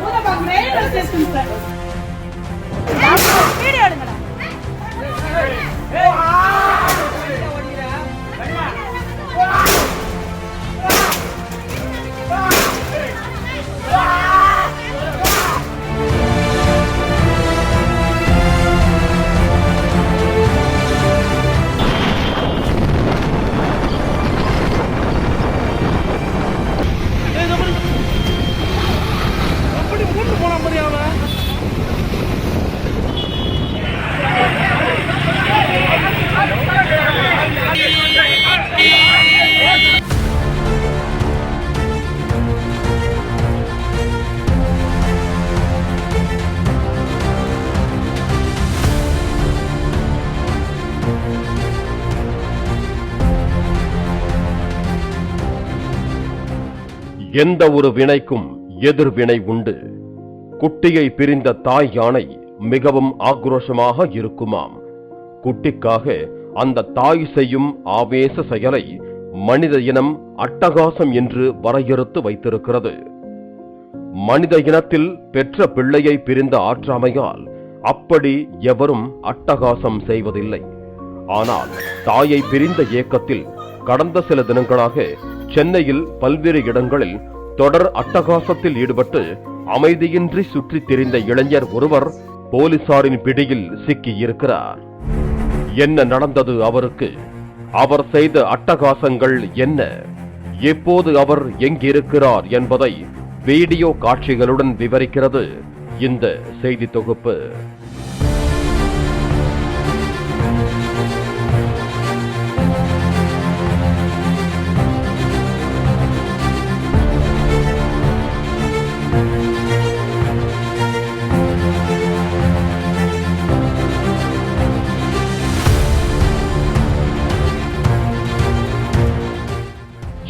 మూల బాబు எந்த ஒரு வினைக்கும் எதிர்வினை உண்டு. குட்டியை பிரிந்த தாய் யானை மிகவும் ஆக்ரோஷமாக இருக்குமாம். குட்டிக்காக அந்த தாய் செய்யும் ஆவேச செயலை மனித இனம் அட்டகாசம் என்று வரையறுத்து வைத்திருக்கிறது. மனித இனத்தில் பெற்ற பிள்ளையை பிரிந்த ஆற்றாமையால் அப்படி எவரும் அட்டகாசம் செய்வதில்லை. ஆனால் தாயை பிரிந்த ஏக்கத்தில் கடந்த சில தினங்களாக சென்னையில் பல்வேறு இடங்களில் தொடர் அட்டகாசத்தில் ஈடுபட்டு அமைதியின்றி சுற்றித் திரிந்த இளைஞர் ஒருவர் போலீசாரின் பிடியில் சிக்கியிருக்கிறார். என்ன நடந்தது அவருக்கு? அவர் செய்த அட்டகாசங்கள் என்ன? எப்போது அவர் எங்கிருக்கிறார் என்பதை வீடியோ காட்சிகளுடன் விவரிக்கிறது இந்த செய்தி தொகுப்பு.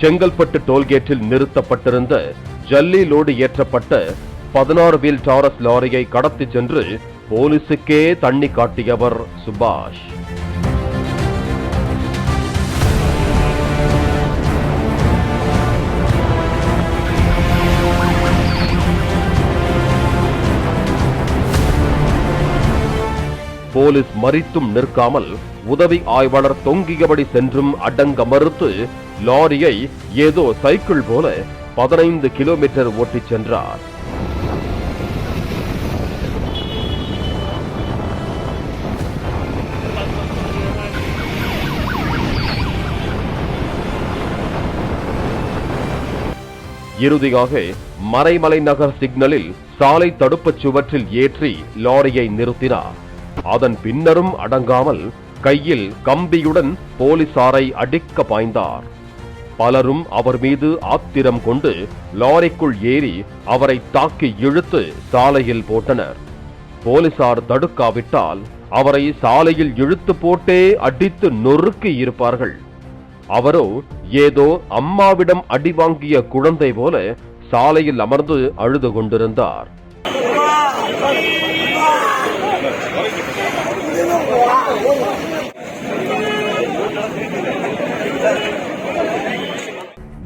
செங்கல்பட்டு டோல்கேட்டில் நிறுத்தப்பட்டிருந்த ஜல்லி லோடு ஏற்றப்பட்ட பதினாறு வீல் டாரஸ் லாரியை கடத்தி சென்று போலீசுக்கே தண்ணி காட்டியவர் சுபாஷ். போலீஸ் மறித்தும் நிற்காமல் உதவி ஆய்வாளர் தொங்கியபடி சென்றும் அடங்க மறுத்து லாரியை ஏதோ சைக்கிள் போல பதினைந்து கிலோமீட்டர் ஓட்டிச் சென்றார். இறுதியாக மறைமலை நகர் சிக்னலில் சாலை தடுப்புச் சுவற்றில் ஏற்றி லாரியை நிறுத்தினார். அதன் பின்னரும் அடங்காமல் கையில் கம்பியுடன் போலீசாரை அடிக்க பாய்ந்தார். பலரும் அவர் மீது ஆத்திரம் கொண்டு லாரிக்குள் ஏறி அவரை தாக்கி இழுத்து சாலையில் போட்டனர். போலீசார் தடுக்காவிட்டால் அவரை சாலையில் இழுத்து போட்டே அடித்து நொறுக்கி இருப்பார்கள். அவரோ ஏதோ அம்மாவிடம் அடி வாங்கிய குழந்தை போல சாலையில் அமர்ந்து அழுது கொண்டிருந்தார்.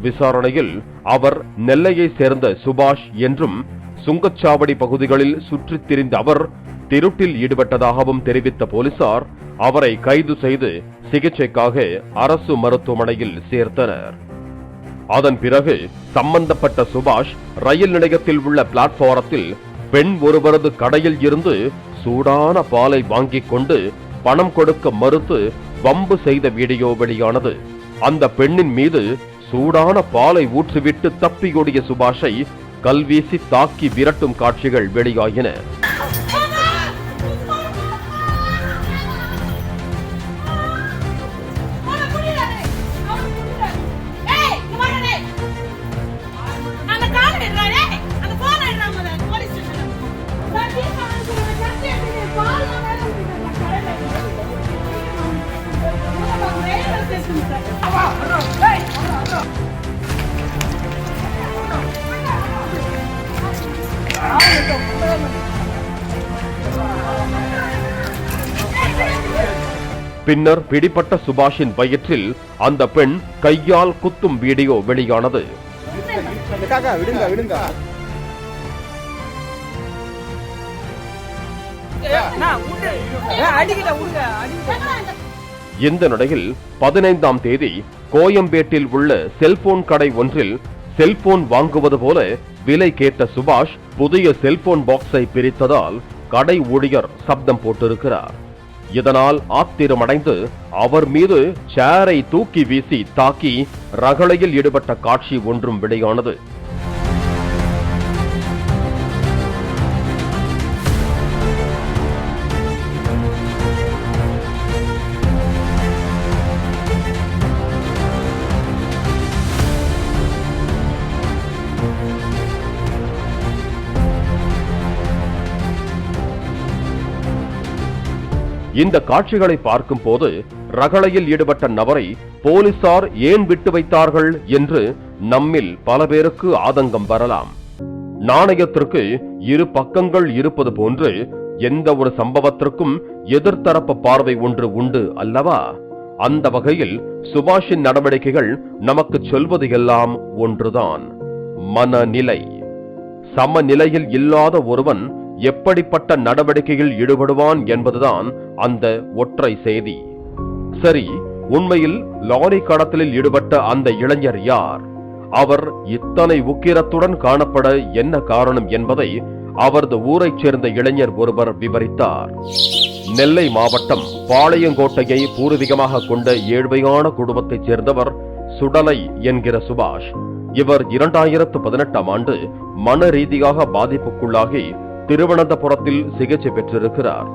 விசாரணையில் அவர் நெல்லையை சேர்ந்த சுபாஷ் என்றும் சுங்கச்சாவடி பகுதிகளில் சுற்றித் திரிந்த அவர் திருட்டில் ஈடுபட்டதாகவும் தெரிவித்த போலீசார் அவரை கைது செய்து சிகிச்சைக்காக அரசு மருத்துவமனையில் சேர்த்தனர். அதன் பிறகு சம்பந்தப்பட்ட சுபாஷ் ரயில் நிலையத்தில் உள்ள பிளாட்பாரத்தில் பெண் ஒருவரது கடையில் இருந்து சூடான பாலை வாங்கிக் கொண்டு பணம் கொடுக்க மறுத்து வம்பு செய்த வீடியோ வெளியானது. அந்த பெண்ணின் மீது சூடான பாலை ஊற்றிவிட்டு தப்பியோடிய சுபாஷை கல்வீசி தாக்கி விரட்டும் காட்சிகள் வெளியாகின. பின்னர் பிடிபட்ட சுபாஷின் வயிற்றில் அந்த பெண் கையால் குத்தும் வீடியோ வெளியானது. இந்த நிலையில் பதினைந்தாம் தேதி கோயம்பேட்டில் உள்ள செல்போன் கடை ஒன்றில் செல்போன் வாங்குவது போல விலை கேட்ட சுபாஷ் புதிய செல்போன் பாக்ஸை பிரித்ததால் கடை ஊழியர் சப்தம் போட்டிருக்கிறார். இதனால் ஆத்திரமடைந்து அவர் மீது சேரை தூக்கி வீசி தாக்கி ரகளையில் ஈடுபட்ட காட்சி ஒன்றும் வெளியானது. இந்த காட்சிகளை பார்க்கும் போது ரகளையில் ஈடுபட்ட நபரை போலீசார் ஏன் விட்டு வைத்தார்கள் என்று நம்மில் பல பேருக்கு ஆதங்கம் வரலாம். நாணயத்திற்கு இரு பக்கங்கள் இருப்பது போன்று எந்த ஒரு சம்பவத்திற்கும் எதிர்த்தரப்பு பார்வை ஒன்று உண்டு அல்லவா? அந்த வகையில் சுபாஷின் நடவடிக்கைகள் நமக்கு சொல்வது எல்லாம் ஒன்றுதான். மனநிலை. சமநிலையில் இல்லாத ஒருவன் எப்படிப்பட்ட நடவடிக்கையில் ஈடுபடுவான் என்பதுதான் அந்த ஒற்றை செய்தி. சரி உண்மையில் லாரி கடத்தலில் ஈடுபட்ட அந்த இளைஞர் யார்? அவர் இத்தனை உக்கிரத்துடன் காணப்பட என்ன காரணம் என்பதை அவரது ஊரைச் சேர்ந்த இளைஞர் ஒருவர் விவரித்தார். நெல்லை மாவட்டம் பாளையங்கோட்டையை பூர்வீகமாக கொண்ட ஏழ்மையான குடும்பத்தைச் சேர்ந்தவர் சுடலை என்கிற சுபாஷ். இவர் இரண்டாயிரத்து பதினெட்டாம் ஆண்டு மன ரீதியாக பாதிப்புக்குள்ளாகி திருவனந்தபுரத்தில் சிகிச்சை பெற்றிருக்கிறார்.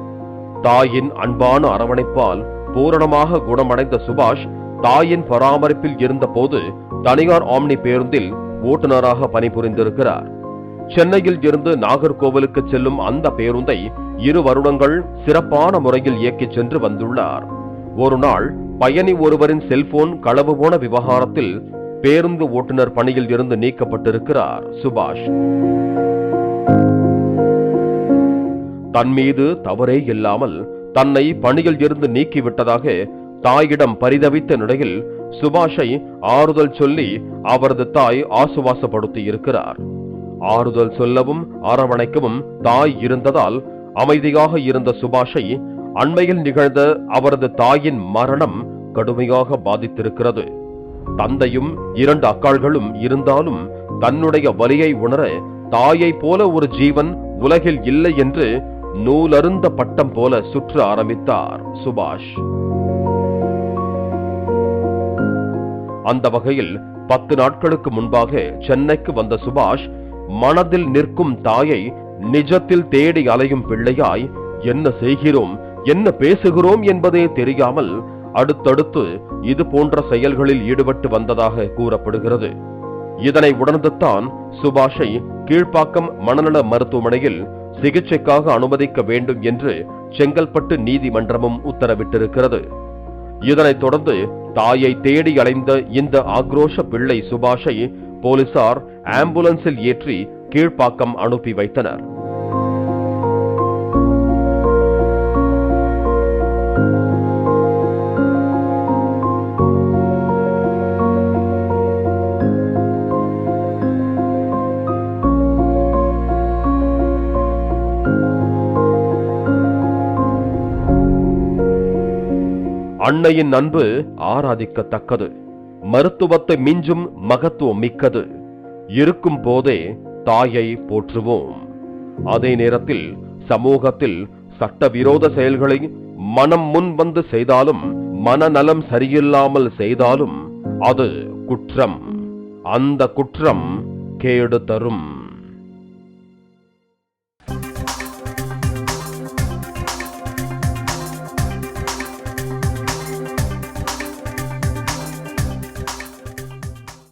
தாயின் அன்பான அரவணைப்பால் பூரணமாக குணமடைந்த சுபாஷ் தாயின் பராமரிப்பில் இருந்தபோது தனியார் ஆம்னி பேருந்தில் ஓட்டுநராக பணிபுரிந்திருக்கிறார். சென்னையில் இருந்து நாகர்கோவிலுக்கு செல்லும் அந்த பேருந்தை இரு வருடங்கள் சிறப்பான முறையில் இயக்கிச் சென்று வந்துள்ளார். ஒரு நாள் பயணி ஒருவரின் செல்போன் களவு போன விவகாரத்தில் பேருந்து ஓட்டுநர் பணியில் இருந்து நீக்கப்பட்டிருக்கிறார் சுபாஷ். தன் மீது தவறே இல்லாமல் தன்னை பணியில் இருந்து நீக்கிவிட்டதாக தாயிடம் பரிதவித்த நிலையில் சுபாஷை ஆறுதல் சொல்லி அவரது தாய் ஆசுவாசப்படுத்தி இருக்கிறார் ஆறுதல் சொல்லவும் அரவணைக்கவும் தாய் இருந்ததால் அமைதியாக இருந்த சுபாஷை அண்மையில் நிகழ்ந்த அவரது தாயின் மரணம் கடுமையாக பாதித்திருக்கிறது. தந்தையும் இரண்டு அக்காள்களும் இருந்தாலும் தன்னுடைய வலியை உணர தாயை போல ஒரு ஜீவன் உலகில் இல்லை என்று நூலருந்த பட்டம் போல சுற்ற ஆரம்பித்தார் சுபாஷ். அந்த வகையில் பத்து நாட்களுக்கு முன்பாக சென்னைக்கு வந்த சுபாஷ் மனதில் நிற்கும் தாயை நிஜத்தில் தேடி அலையும் பிள்ளையாய் என்ன செய்கிறோம்? என்ன பேசுகிறோம்? என்பதே தெரியாமல் அடுத்தடுத்து இது போன்ற செயல்களில் ஈடுபட்டு வந்ததாக கூறப்படுகிறது. இதனை உணர்ந்துதான் சுபாஷை கீழ்ப்பாக்கம் மனநல மருத்துவமனையில் சிகிச்சைக்காக அனுமதிக்க வேண்டும் என்று செங்கல்பட்டு நீதிமன்றமும் உத்தரவிட்டிருக்கிறது. இதனைத் தொடர்ந்து தாயை தேடி அலைந்த இந்த ஆக்ரோஷ பிள்ளை சுபாஷை போலீசார் ஆம்புலன்ஸில் ஏற்றி கீழ்ப்பாக்கம் அனுப்பி வைத்தனர். அன்னையின் அன்பு ஆராதிக்கத்தக்கது. மருத்துவத்தை மிஞ்சும் மகத்துவம் மிக்கது. இருக்கும் போதே தாயை போற்றுவோம். அதே நேரத்தில் சமூகத்தில் சட்டவிரோத செயல்களை மனம் முன் வந்து செய்தாலும் மனநலம் சரியில்லாமல் செய்தாலும் அது குற்றம். அந்த குற்றம் கேடு தரும்.